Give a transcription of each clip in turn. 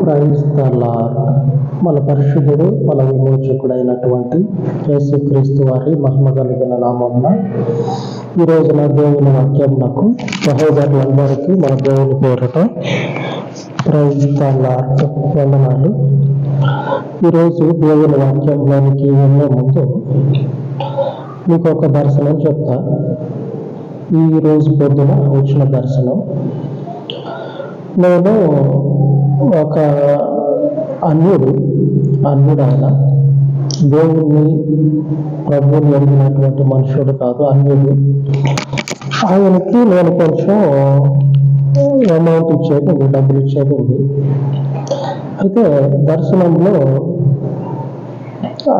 Praise the lord మన పరిశుద్ధుడు మన విమోచకుడైనటువంటి యేసుక్రీస్తు వారి మహిమ కలిగిన నామమున ఈ రోజున దేవుని వాక్యమునకు సహోదరులందరికీ మన దేవుని పేరట ప్రైజ్ ద లార్డ్ వందనాలు ఈరోజు దేవుని వాక్యంలోనికి వెళ్ళే ముందు మీకు ఒక దర్శనం చెప్తా. ఈ రోజు పొద్దున వచ్చిన దర్శనం. నేను ఒక అన్యుడు అన్యుడు ఆయన. దేవుణ్ణి ప్రభుని ఎరిగినటువంటి మనుషుడు కాదు అన్యుడు. ఆయనకి నేను కొంచెం అమౌంట్ ఇచ్చేది ఉంది డబ్బులు ఇచ్చేది ఉంది. అయితే దర్శనంలో ఆ,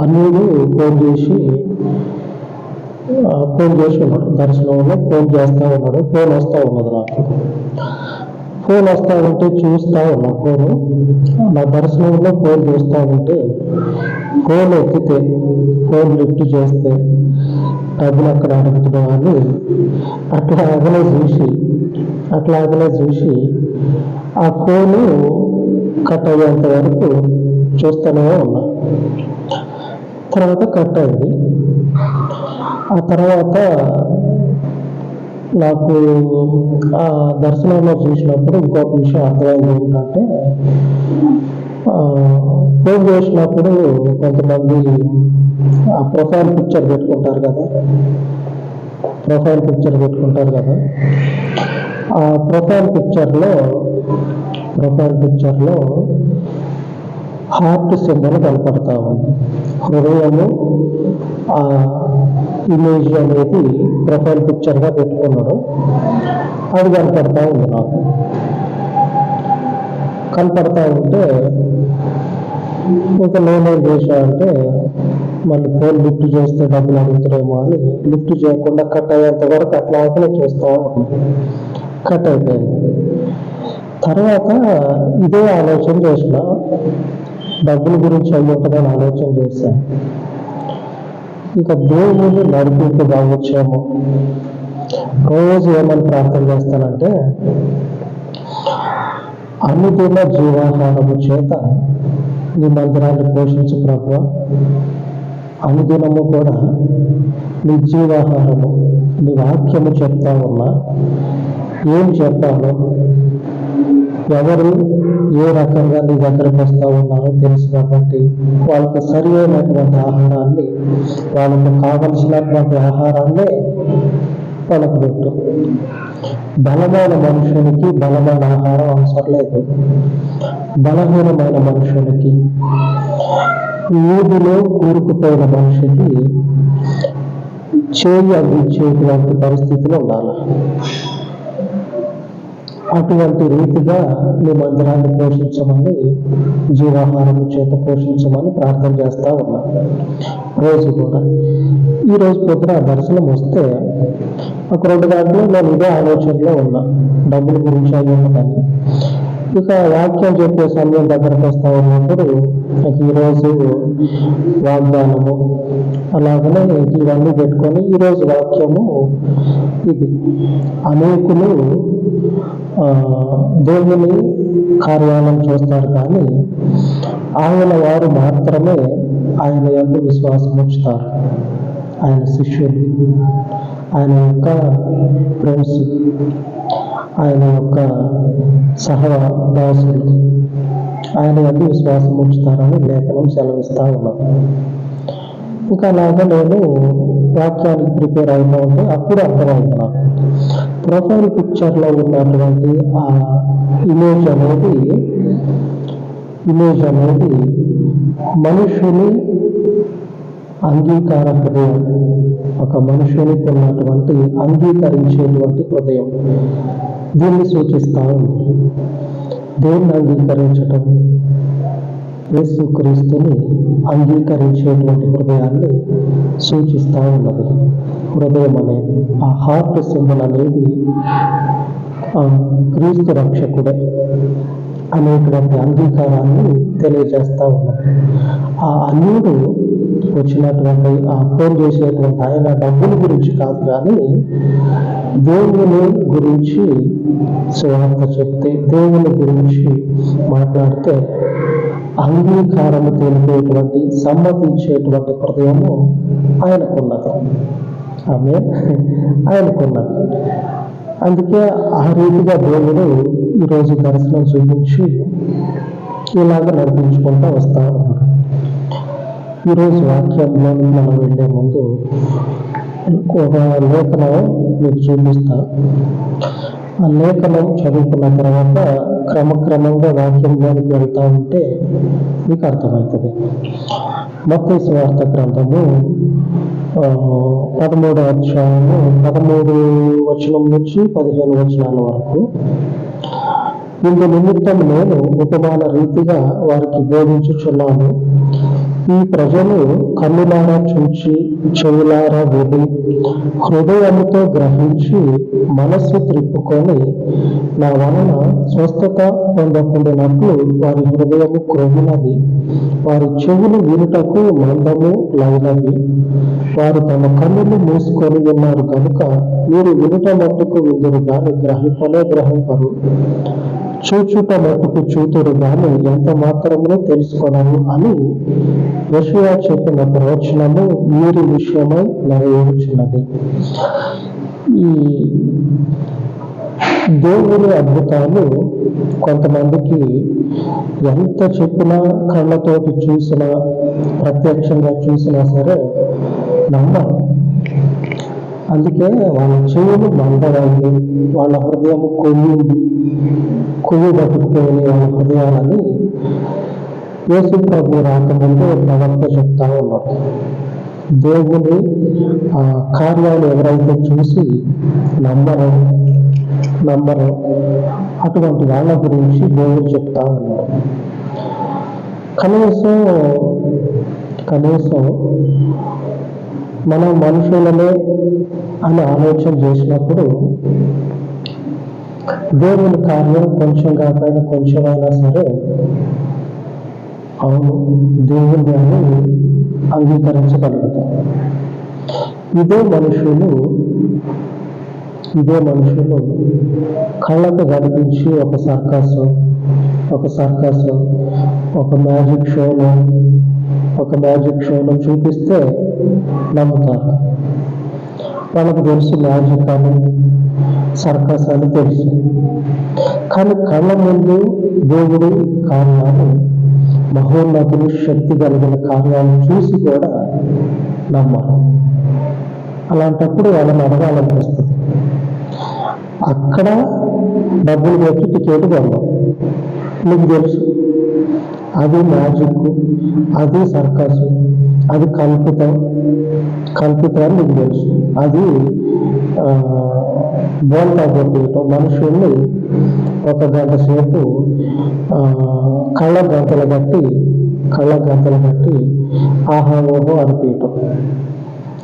అన్యుడు ఫోన్ చేసి ఫోన్ చేసి ఉన్నాడు. దర్శనంలో ఫోన్ చేస్తా ఉన్నాడు ఫోన్ వస్తా ఉన్నది నాకు. ఫోన్ వస్తా ఉంటే చూస్తా ఉన్నా ఫోను. నా దర్శనంలో ఫోన్ చూస్తా ఉంటే ఫోన్ ఎక్కితే ఫోన్ లిఫ్ట్ చేస్తే డబ్బులు అక్కడ అడుగుతున్నాం అని అట్లా అగలే చూసి అట్లా అగలే చూసి ఆ ఫోను కట్ అయ్యేంత వరకు చూస్తూనే ఉన్నా. తర్వాత కట్ అయింది. ఆ తర్వాత నాకు ఆ దర్శనంలో చూసినప్పుడు ఇంకొక విషయం అర్థమైంది ఏంటంటే ఫోన్ చేసినప్పుడు కొంతమంది ఆ ప్రొఫైల్ పిక్చర్ పెట్టుకుంటారు కదా. ప్రొఫైల్ పిక్చర్ పెట్టుకుంటారు కదా. ఆ ప్రొఫైల్ పిక్చర్లో ప్రొఫైల్ పిక్చర్లో హార్ట్ సింబల్ కనపడతా ఉంది. హృదయము ఆ ఇమేజ్ అనేది ప్రొఫైల్ పిక్చర్గా పెట్టుకున్నాడు. అది కనపడతా ఉంది నాకు. కనపడతా ఉంటే ఇంకా నేనేం చేశానంటే మళ్ళీ ఫోన్ లిఫ్ట్ చేస్తే డబ్బులు అడుగుతారేమో అని లిఫ్ట్ చేయకుండా కట్ అయ్యేంత వరకు అట్లాగే చూస్తా కట్ అయిపోయింది. తర్వాత ఇదే ఆలోచన చేసిన. డబ్బుల గురించి అయ్యి ఆలోచన చేశాను ఇంకా దేవుని నడిపింపు కావచ్చేమో రోజు ఏమని ప్రార్థన చేస్తానంటే అనుదిన జీవాహారము చేత నీ మందిరాన్ని పోషించు ప్రభు అనుదినము కూడా నీ జీవాహారము నీ వాక్యము చెప్తా ఉన్నా ఏం చెప్పాలో ఎవరు ఏ రకంగా నీ దగ్గరకు వస్తూ ఉన్నారో తెలుసు కాబట్టి వాళ్ళకు సరి అయినటువంటి ఆహారాన్ని వాళ్ళకు కావలసినటువంటి ఆహారాన్నే వాళ్ళకు పెట్టు. బలమైన మనుషునికి బలమైన ఆహారం అవసరం లేదు. బలహీనమైన మనుషునికి ఊదిలో కూరుకుపోయిన మనిషికి చేయి అందించేటువంటి పరిస్థితిలో ఉండాలి. అటువంటి రీతిగా మీ మందిరాన్ని పోషించమని జీవాహారం చేత పోషించమని ప్రార్థన చేస్తా ఉన్నా. రోజు కూడా ఈ రోజు పొద్దున దర్శనం వస్తే ఒక రెండు గంటలు నేను ఇదే ఆలోచనలో ఉన్నా. డబ్బుల గురించి అయ్యి ఇక వాక్యం చెప్పే సమయం దగ్గరకు వస్తా ఉన్నప్పుడు నాకు ఈరోజు వాగ్దానము అలాగనే ఇవన్నీ పెట్టుకొని ఈరోజు వాక్యము ఇది. అనేకులు దేవుని కార్యాలను చూస్తారు కానీ ఆయన వారు మాత్రమే ఆయన యొక్క విశ్వాసం ఉంచుతారు. ఆయన శిష్యులు ఆయన యొక్క ఫ్రెండ్స్ ఆయన యొక్క సహవాసులు ఆయన యొక్క విశ్వాసం ఉంచుతారని లేఖనం సెలవిస్తా ఉన్నాను ఇంకా అలాగా నేను వాక్యానికి ప్రిపేర్ అవుతా ఉంటే అప్పుడు అర్థమవుతున్నాను ప్రొఫైల్ పిక్చర్లో ఉన్నటువంటి ఆ ఇమేజ్ అనేది ఇమేజ్ అనేది మనుషుని అంగీకార హృదయం. ఒక మనుషునికి ఉన్నటువంటి అంగీకరించేటువంటి హృదయం. దీన్ని సూచిస్తా ఉంది దేన్ని అంగీకరించటం యేసుక్రీస్తుని అంగీకరించేటువంటి హృదయాన్ని సూచిస్తా ఉన్నది. హృదయం అనేది ఆ హార్ట్ సింబల్ అనేది ఆ, క్రీస్తు రక్షకుడే అనేటువంటి అంగీకారాన్ని తెలియజేస్తా ఉన్నాడు. ఆ అన్యుడు వచ్చినటువంటి ఆ ఫోన్ చేసేటువంటి ఆయన డబ్బుల గురించి కాదు కానీ దేవుని గురించి సువార్త చెప్తే దేవుని గురించి మాట్లాడితే అంగీకారము తెలిపేటువంటి సమ్మతించేటువంటి హృదయము ఆయనకున్నది. ఆమె ఆయనకున్నది అందుకే ఆ రీతిగా దేవుడు ఈరోజు దర్శనం చూపించి ఇలాగ నడిపించుకుంటూ వస్తా ఉన్నాడు. ఈరోజు వాక్యంలో మనం వెళ్ళే ముందు ఒక లేఖనం మీకు చూపిస్తా. ఆ లేఖనం చదువుకున్న తర్వాత క్రమక్రమంగా వాక్యంలోనికి వెళ్తా ఉంటే మీకు అర్థమవుతుంది. మత్తయి స్వార్థ గ్రంథము ఆ, పదమూడో అధ్యాయము పదమూడు వచనం నుంచి పదిహేను వచనాల వరకు. ఇందు నిమిత్తం నేను ఉపమాన రీతిగా వారికి బోధించుచున్నాను. ఈ ప్రజలు కన్నులారా చూచి చెవులారా విని హృదయంతో గ్రహించి మనస్సు త్రిప్పుకొని నా వలన స్వస్థత పొందకుండానట్లు వారి హృదయము క్రొవ్వినది వారి చెవులు వినుటకు మందము లైనవి వారు తమ కన్నులు మూసుకొని ఉన్నారు కనుక మీరు వినుట మట్టుకు విందురు కానీ గ్రహింపలే గ్రహింపరు. చూచుట మటుకు చూతుడు గాని ఎంత మాత్రమునో తెలుసుకున్నాను అని యెషయా చెప్పిన ప్రవచనము వీరి విషయమై నెరవేరుచున్నది. ఈ దేవుని అద్భుతాలు కొంతమందికి ఎంత చెప్పినా కళ్ళతోటి చూసినా ప్రత్యక్షంగా చూసినా సరే నమ్మరు. అందుకే వాళ్ళ చెవులు మందమైంది వాళ్ళ హృదయం కొయ్యింది కొవ్వు బతుకుపోయిన వాళ్ళ హృదయాలని యేసు ప్రభు రాకముందు ప్రవక్త చెప్తా ఉన్నాడు. దేవుని ఆ కార్యాలు ఎవరైతే చూసి నమ్మరు నమ్మరు అటువంటి వాళ్ళ గురించి దేవుడు చెప్తా ఉన్నాడు. కనీసం కనీసం మనం మనుషులనే అని ఆలోచన చేసినప్పుడు దేవుని కార్యం కొంచెం కాకపోయినా కొంచెమైనా సరే అవును దేవుని అని అంగీకరించగలుగుతాం ఇదే మనుషులు ఇదే మనుషులు కళ్ళకు కనిపించి ఒక సర్కస్ ఒక సర్కస్ ఒక మ్యాజిక్ షోను ఒక మ్యాజిక్ షోను చూపిస్తే నమ్ముతారు. వాళ్ళకు తెలుసు మ్యాజిక్ అని సర్కస్ అని తెలుసు. కానీ కళ్ళ ముందు దేవుడు కార్యాలు మహోన్నతులు శక్తి కలిగిన కార్యాలు చూసి కూడా నమ్మాలి అలాంటప్పుడు వాళ్ళని అడగాలనిపిస్తుంది అక్కడ డబ్బులు పెట్టి టికెట్ కొన్నాం నీకు తెలుసు అది మ్యాజిక్ అది సర్కస్ అది కల్పితం. కల్పితం అని నీకు తెలుసు. అది బోల్తా కొట్టేయటం మనుషుల్ని ఒక గంట సేపు కళ్ళ గంటలు కట్టి కళ్ళ గంటలు కట్టి ఆహా ఓహో అనిపించటం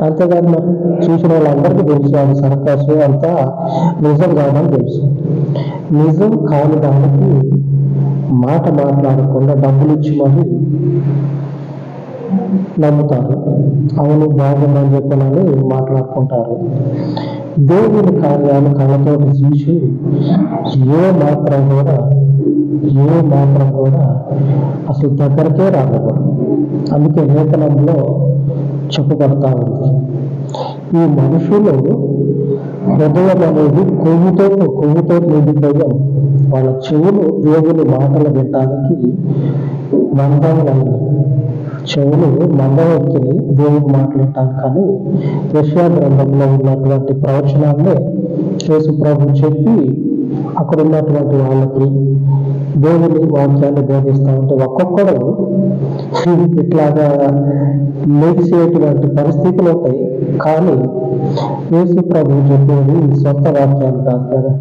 అంతేకాదు మరి చూసిన వాళ్ళందరికీ తెలుసు అది సర్కస్ అంతా నిజం కాదని తెలుసు. నిజం కాని దానికి మాట మాట్లాడకుండా డబ్బులు ఇచ్చి మరి నమ్ముతారు. అవును బాగుందని చెప్పనని మాట్లాడుకుంటారు. దేవుని కార్యాలు కళ్ళతోటి చూసి ఏ మాత్రం కూడా ఏ మాత్రం కూడా అసలు దగ్గరకే రాకూడదు అందుకే లేఖనంలో చెప్పబడతా ఉంది. ఈ మనుషులు హృదయం అనేది కొవ్వుతో కొవ్వుతో నిండిపోయాం వాళ్ళ చెవులు దేవుని మాటలు వినడానికి మందంగా చెవులు మందవెక్కిని దేవుడు మాట్లాడటానికి కానీ యశ్యా గ్రంథంలో ఉన్నటువంటి ప్రవచనాలనే యేసు ప్రభు చెప్పి అక్కడ ఉన్నటువంటి వాళ్ళకి దేవుని వాక్యాన్ని బోధిస్తూ ఉంటే ఒక్కొక్కడు ఇట్లాగా లేచేటువంటి పరిస్థితులు ఉంటాయి. కానీ యేసు ప్రభు చెప్పేది సొంత వాక్యాలు కాదు కదా.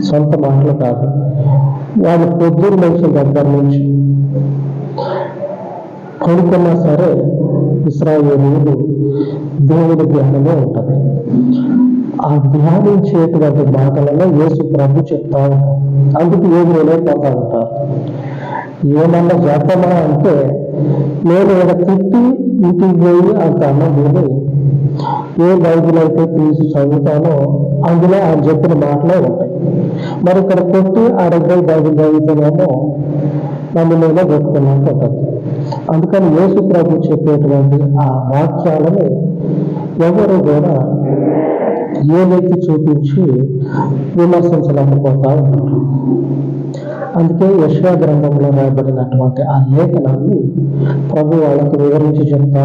సొంత మాటలు కాదు. వాళ్ళు పొద్దున్న మనిషి దగ్గర నుంచి పడుకున్నా సరే ఇస్రాయేలీలు దేవుని ధ్యానమే ఉంటుంది. ఆ ధ్యానించేటువంటి మాటలలో యేసు ప్రభు చెప్తా ఉంటారు అందుకు ఏమి వెళ్ళైపోతా ఉంటారు ఏమన్నా చెప్పమా అంటే నేను ఇక్కడ తిట్టి ఇంటికి పోయి అంత అన్నం తిని ఏ బైబిల్ అయితే తీసి చదువుతానో అందులో ఆయన చెప్పిన మాటలే ఉంటాయి. మరి ఇక్కడ కొట్టి ఆడపోయి బైబిల్ చదివితేనేమో నన్ను నేనే పెట్టుకున్నట్టు ఉంటుంది అందుకని యేసు ప్రభు చెప్పేటువంటి ఆ వాక్యాలను ఎవరు కూడా ఏదైతే చూపించి విమర్శించలేకపోతా ఉన్నారు అందుకే యశ్వా గ్రంథంలో రాయబడినటువంటి ఆ లేఖనాన్ని ప్రభు వాళ్ళకు వివరించి చెప్తా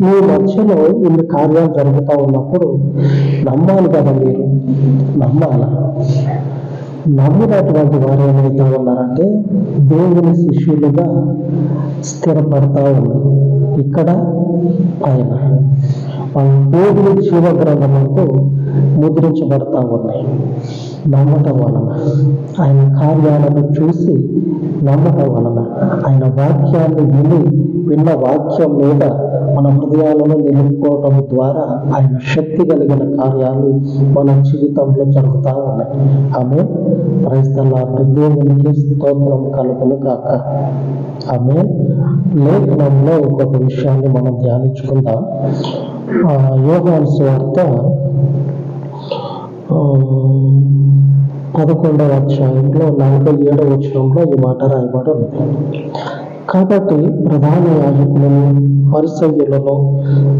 మీ మధ్యలో ఇన్ని కార్యాలు జరుగుతూ ఉన్నప్పుడు నమ్మాలి కదా మీరు? నమ్మాల? నమ్మినటువంటి వారు ఏమైతే ఉన్నారంటే దేవుని శిష్యులుగా స్థిరపడతా ఉన్నారు. ఇక్కడ పైన వాళ్ళు దేవుని జీవ గ్రంథంతో ముద్రించబడతా ఉన్నాయి. నమ్మటం వలన ఆయన కార్యాలను చూసి నమ్మటం వలన ఆయన వాక్యాన్ని విని విన్న వాక్యం మీద మన హృదయాలను నిలుపుకోవటం ద్వారా ఆయన శక్తి కలిగిన కార్యాలు మన జీవితంలో జరుగుతూ ఉన్నాయి. ఆమె క్రైస్తలాంటి దేవునికి స్తోత్రం కలుగును కాక ఆమె లేఖనంలో ఇంకొక విషయాన్ని మనం ధ్యానించుకుందాం. ఆ, యోహాను స్వార్త ఆ, పదకొండవ అధ్యాయంలో నలభై ఏడవ వచనంలో ఈ మాట రాయబడి ఉంది. కాబట్టి ప్రధాన యాజకులను పరిసయ్యులను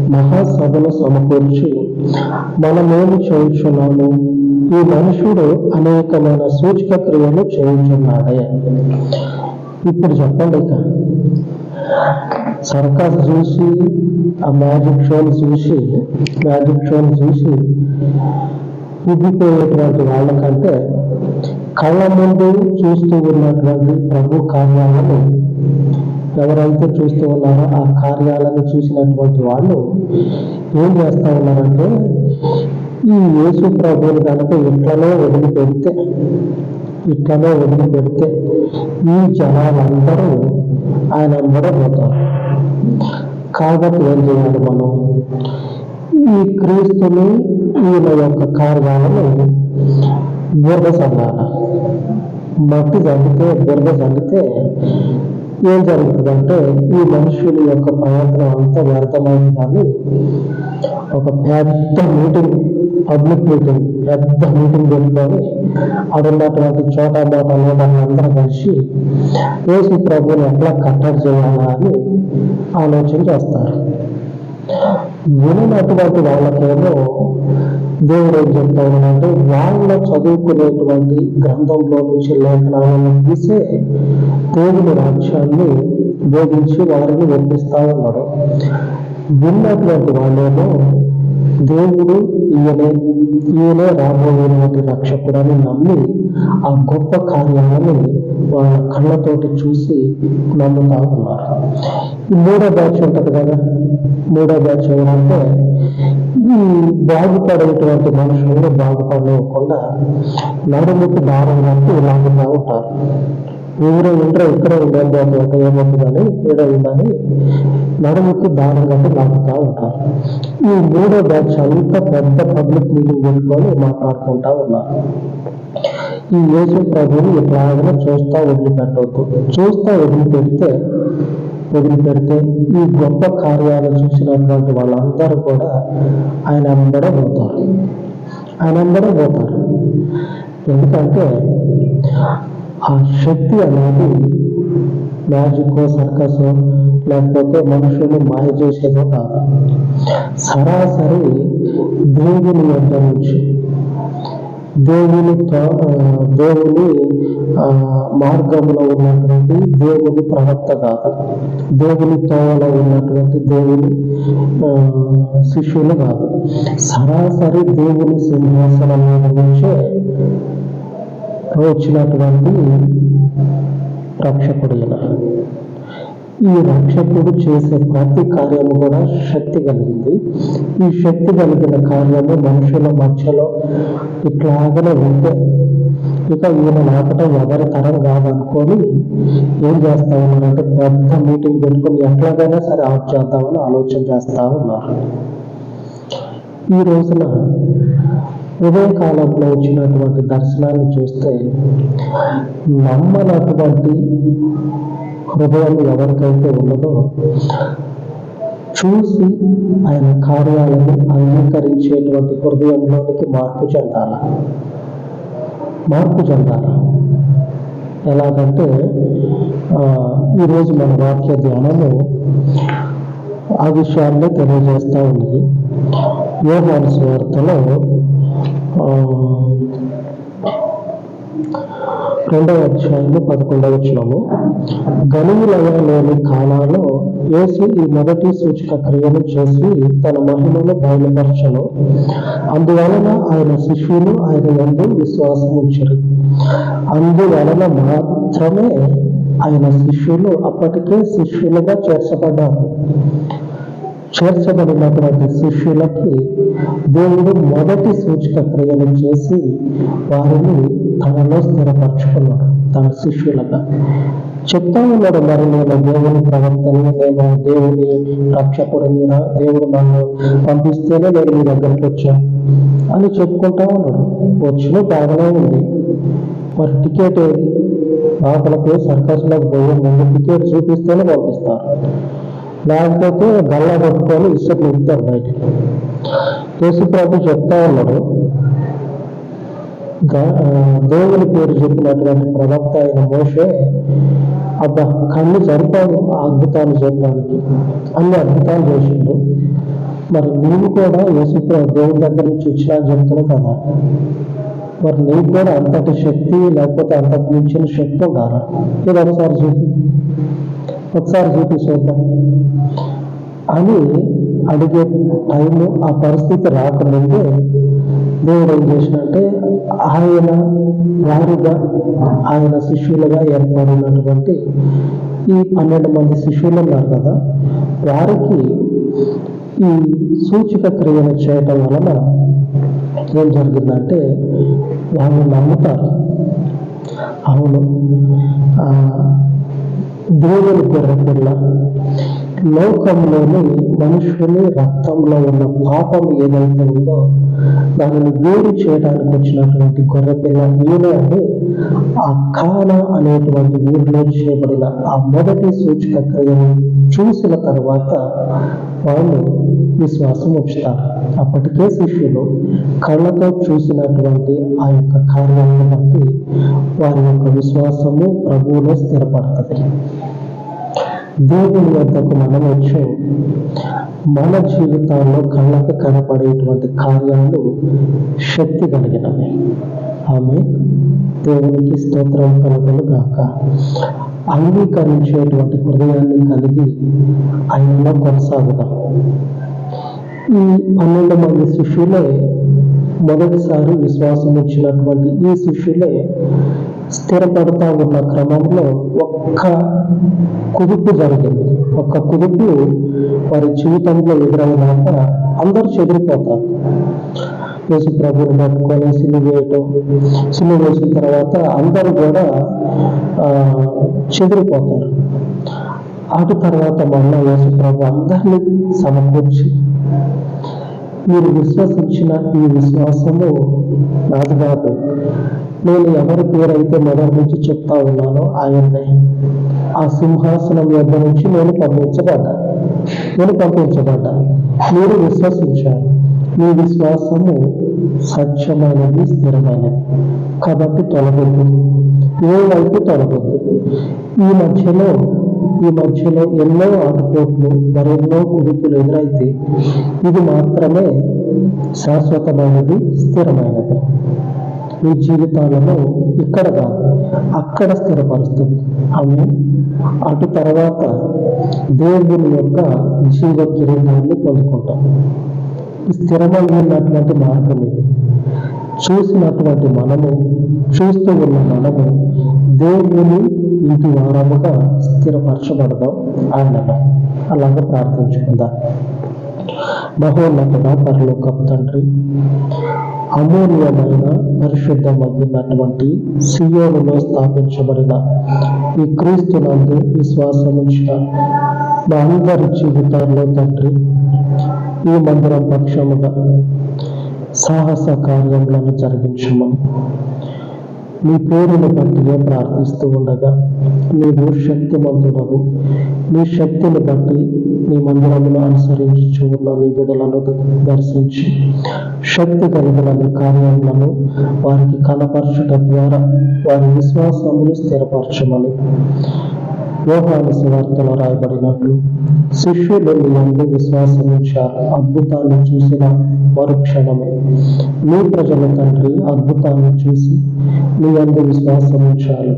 మహాసభను సమకూర్చి మనమేమి చేయుచున్నాము? ఈ మనుషుడు అనేకమైన సూచక క్రియలు చేయుచున్నాడే. ఇప్పుడు చెప్పండి ఇక. సర్కస్ చూసి ఆ మ్యాజిక్ షోని చూసి మ్యాజిక్ షోని చూసి ఉబ్బిపోయేటువంటి వాళ్ళకంటే కళ్ళ ముందు చూస్తూ ఉన్నటువంటి ప్రభు కార్యాలను ఎవరైతే చూస్తూ ఉన్నారో ఆ కార్యాలను చూసినటువంటి వాళ్ళు ఏం చేస్తూ ఉన్నారంటే ఈ యేసు ప్రభువుని కనుక ఇట్లనే వదిలిపెడితే ఇట్లనే వదిలిపెడితే ఈ జనాలందరూ ఆయన పోతారు. కాబట్టి ఏం చేయాలి మనం? ఈ క్రీస్తుని ఈయన యొక్క కార్యాలను బురద చల్లాల. మట్టి చల్లితే బురద చల్లితే ఏం జరుగుతుందంటే ఈ మనుషుల యొక్క ప్రయత్నం అంతా వ్యర్థమైందని ఒక పెద్ద మీటింగ్ పబ్లిక్ మీటింగ్ పెద్ద మీటింగ్ పెట్టుకొని అడున్నటువంటి చోట బాట లోటాన్ని అందరూ కలిసి యేసు ప్రభుని ఎట్లా కట్టడి చేయాలా అని ఆలోచన చేస్తారు. వినటువంటి వాళ్ళకేమో దేవుడు ఏం చెప్తాడంటే వాళ్ళ చదువుకునేటువంటి గ్రంథంలో నుంచి లేఖనాలను తీసే దేవుని రాజ్యాన్ని బోధించి వారిని ఒప్పిస్తా ఉన్నాడు. విన్నటువంటి వాళ్ళేమో దేవుడు ఈయనే ఈయనే రాబోయేటువంటి రక్షకుడని నమ్మి ఆ గొప్ప కార్యాలను వాళ్ళ కళ్ళతోటి చూసి నమ్ముతా ఉన్నారు. మూడో బ్యాచ్ ఉంటుంది కదా? మూడో బ్యాచ్ ఏంటంటే ఈ బాగుపడేటువంటి మనుషులను బాగుపడలేకుండా నడుముకు దారం కట్టి లాగుతూ ఉంటారు. ఎవరో ఇంట్లో ఉండండి అని ఒక ఏమవుతుందని ఈడ ఉందని నడుముకి దారం కట్టి లాగుతూ ఉంటారు. ఈ మూడో బ్యాచ్ అంత పెద్ద పబ్లిక్ మీటింగ్ పెట్టుకొని మాట్లాడుకుంటా ఉన్నారు. ఈ యేసు ప్రభుని ఎట్లాగైనా చూస్తా వదిలిపెట్టవద్దు చూస్తా వదిలిపెడితే వదిలిపెడితే ఈ గొప్ప కార్యాలు చూసినటువంటి వాళ్ళందరూ కూడా ఆయన అందరూ పోతారు. ఆయన అందరూ పోతారు. ఎందుకంటే ఆ శక్తి అనేది మ్యాజికో సర్కస్ లేకపోతే మనుషులు మాయ చేసేదో కాదు. సరాసరి దేవుని వద్ద నుంచి. దేవుని దేవుని ఆ, మార్గంలో ఉన్నటువంటి దేవుని ప్రవక్త కాదు. దేవుని తోవలో ఉన్నటువంటి దేవుని ఆ, శిష్యులు కాదు. సరాసరి దేవుని సింహాసనం మీద నుంచే వచ్చినటువంటి రక్షకుడు ఈ రక్షకుడు చేసే ప్రతి కార్యము కూడా శక్తి కలిగింది. ఈ శక్తి కలిగిన కార్యము మనుషుల మధ్యలో ఇట్లాగనే ఉంటే ఇక ఈయన నాటడం ఎవరి తరం కాదనుకొని ఏం చేస్తా ఉన్నారంటే పెద్ద మీటింగ్ పెట్టుకొని ఎట్లాగైనా సరే ఆఫ్ చేద్దామని ఆలోచన చేస్తా ఉన్నారు. ఈ రోజున ఉదయకాలంలో వచ్చినటువంటి దర్శనాన్ని చూస్తే నమ్మనటువంటి హృదయం ఎవరికైతే ఉన్నదో చూసి ఆయన కార్యాలను అంగీకరించేటువంటి హృదయంలోనికి మార్పు చెందాల? మార్పు చెందాల? ఎలాగంటే ఆ, ఈరోజు మన వాక్య ధ్యానము ఆ విషయాన్ని తెలియజేస్తూ ఉంది. యోగాను స్వార్థలో రెండవ అధ్యాయంలో పదకొండవ వచ్చినాము గనులయలోని కాలాలో యేసు ఈ మొదటి సూచక క్రియను చేసి తన మహిమను బయలుపరచను. అందువలన ఆయన శిష్యులు ఆయన ఎందు విశ్వాసం ఉంచరు. అందువలన మాత్రమే ఆయన శిష్యులు అప్పటికే శిష్యులుగా చేర్చబడ్డారు. చేర్చబడినటువంటి శిష్యులకి దేవుడు మొదటి సూచక క్రియలు చేసి వారిని తనలో స్థిరపరచుకున్నాడు తన శిష్యులుగా. చెప్తా ఉన్నాడు మరి నేను దేవుని ప్రవర్తన నేను దేవుని రక్షకుడిని దేవుడు నన్ను పంపిస్తేనే నేను మీ దగ్గరికి వచ్చాను అని చెప్పుకుంటా ఉన్నాడు. వచ్చిన బాగానే ఉంది. మరి టికెట్ ఏది? లోపలికి సర్కస్లోకి పోయే ముందు టికెట్ చూపిస్తేనే పంపిస్తారు. లేకపోతే గల్ల పట్టుకొని ఇసుక నింపుతారు బయటికి. యేసుప్రభు చెప్తా ఉన్నాడు. దేవుని పేరు చెప్పినటువంటి ప్రవక్త అయిన మోషే అబ్బా కళ్ళు సరిపోదు ఆ అద్భుతాలు చెప్పడానికి అన్ని అద్భుతాలు చేసిండు. మరి నీవు కూడా యేసుప్రభు దేవుని దగ్గర నుంచి వచ్చినా చెప్తున్నావు కదా. మరి నీకు కూడా అంతటి శక్తి లేకపోతే అంతకు మించిన శక్తి ఉండాలా? ఇది ఒకసారి చూపి ఒకసారి చూపి అని అడిగే టైంలో ఆ పరిస్థితి రాకముందే దేవుడు ఏం చేసినంటే ఆయన వారిగా ఆయన శిష్యులుగా ఏర్పడినటువంటి ఈ పన్నెండు మంది శిష్యులు ఉన్నారు కదా వారికి ఈ సూచిక క్రియను చేయటం వలన ఏం జరిగిందంటే వాళ్ళు నమ్ముతారు. అవును. ఆ, దేవుని గొర్రె పిల్ల లోకంలోని మనుషుని రక్తంలో ఉన్న పాపం ఏదైతే ఉందో దానిని వేరు చేయడానికి వచ్చినటువంటి గొర్రె పిల్ల ఈయన అని ఆ కాన అనేటువంటి ఊరిలో చేయబడిన ఆ మొదటి సూచక క్రియను చూసిన తర్వాత వాళ్ళు విశ్వాసం ఉంచుతారు. అప్పటికే శిష్యులు కళ్ళతో చూసినటువంటి ఆ యొక్క కార్యాలను బట్టి వారి యొక్క విశ్వాసము ప్రభువులో స్థిరపడుతుంది. దేవుని వద్దకు మనం వచ్చి మన జీవితాల్లో కళ్ళకు కనపడేటువంటి కార్యాలు శక్తి కలిగినవి. ఆమె దేవునికి స్తోత్రం కలుగును గాక అంగీకరించేటువంటి హృదయాన్ని కలిగి ఆయనలో కొనసాగుదాం. ఈ పన్నెండు మంది శిష్యులే మొదటిసారి విశ్వాసం ఇచ్చినటువంటి ఈ శిష్యులే స్థిరపడతా ఉన్న క్రమంలో ఒక్క కుదుపు జరిగింది. ఒక్క కుదుపు వారి జీవితంలో ఎదురైనాక అందరూ చెదిరిపోతారు. వేసి ప్రభుని పట్టుకొని సిలువ వేయటం సిలువ వేసిన తర్వాత అందరూ కూడా ఆ, చెదిరిపోతారు. అటు తర్వాత మళ్ళా యేసు ప్రభు అందరినీ సమకూర్చి మీరు విశ్వసించిన ఈ విశ్వాసము నాది కాదు. నేను ఎవరి పేరైతే మొదటి నుంచి చెప్తా ఉన్నానో ఆయన్నే. ఆ సింహాసనం యొక్క నుంచి నేను పంపించబడ్డా. నేను పంపించబడ్డా. మీరు విశ్వసించారు. మీ విశ్వాసము సత్యమైనది స్థిరమైనది. కాబట్టి తొలగొద్దు ఏ వైపు తొలగొద్దు ఈ మధ్యలో ఈ మధ్యలో ఎన్నో ఆటుపోట్లు మరెన్నో కుదుపులు ఎదురైతే ఇది మాత్రమే శాశ్వతమైనది స్థిరమైనది. మీ జీవితాలను ఇక్కడ కాదు అక్కడ స్థిరపరుస్తుంది. అవి అటు తర్వాత దేవుని యొక్క జీవ కిరీటాన్ని పొందుకుంటాం స్థిరమైనటువంటి మార్గం ఇది. చూసినటువంటి మనము చూస్తూ ఉన్న మనము దేవుని ఇటు వారముగా స్థిరపరచబడదాం ఆయనలో అలాగే ప్రార్థించుకుందాం. మహోన్నతుడ పరలోకపు తండ్రి అమూల్యమైన పరిశుద్ధమైనటువంటి సియోనులో స్థాపించబడిన ఈ క్రీస్తు నందు విశ్వాసం ఉంచిన మా అందరి జీవితాల్లో తండ్రి ఈ మందిరం పక్షముగా సాహస కార్యములను జరిగించమని నీ పేరును బట్టియే ప్రార్థిస్తూ ఉండగా నీవు శక్తిమంతుడవు. నీ శక్తిని బట్టి నీ మందిరమును అనుసరించి ఉన్న నీ బిడలను దర్శించి. శక్తి కలిగిన నీ కార్యములను వారికి కనపరచుట ద్వారా వారి విశ్వాసమును స్థిరపరచమని. యోహాను సువార్తలో రాయబడినట్లు శిష్యులు నీ విశ్వాసం ఉంచారు అద్భుతాన్ని చూసిన మరుక్షణమే నీ ప్రజల తండ్రి అద్భుతాన్ని చూసి నీ యందు విశ్వాసం ఉంచాలి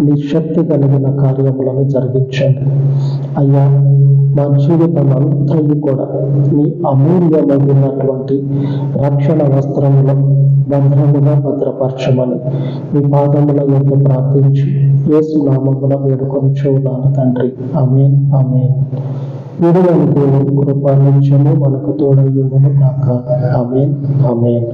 నీ శక్తి కలిగిన కార్యములను జరిగించండి. అయ్యా మా జీవితం అంతయు కూడా నీ అమూల్యమైనటువంటి రక్షణ వస్త్రములను భద్రముగా భద్రపరచమని మీ పాదముల యొక్క ప్రార్థించి యేసు నామమున వేడుకొని చూడాలి తండ్రి. ఆమేన్ ఆమేన్. విడుదల దేవుని కృప మనకు తోడయ్యును కాక ఆమేన్ ఆమేన్.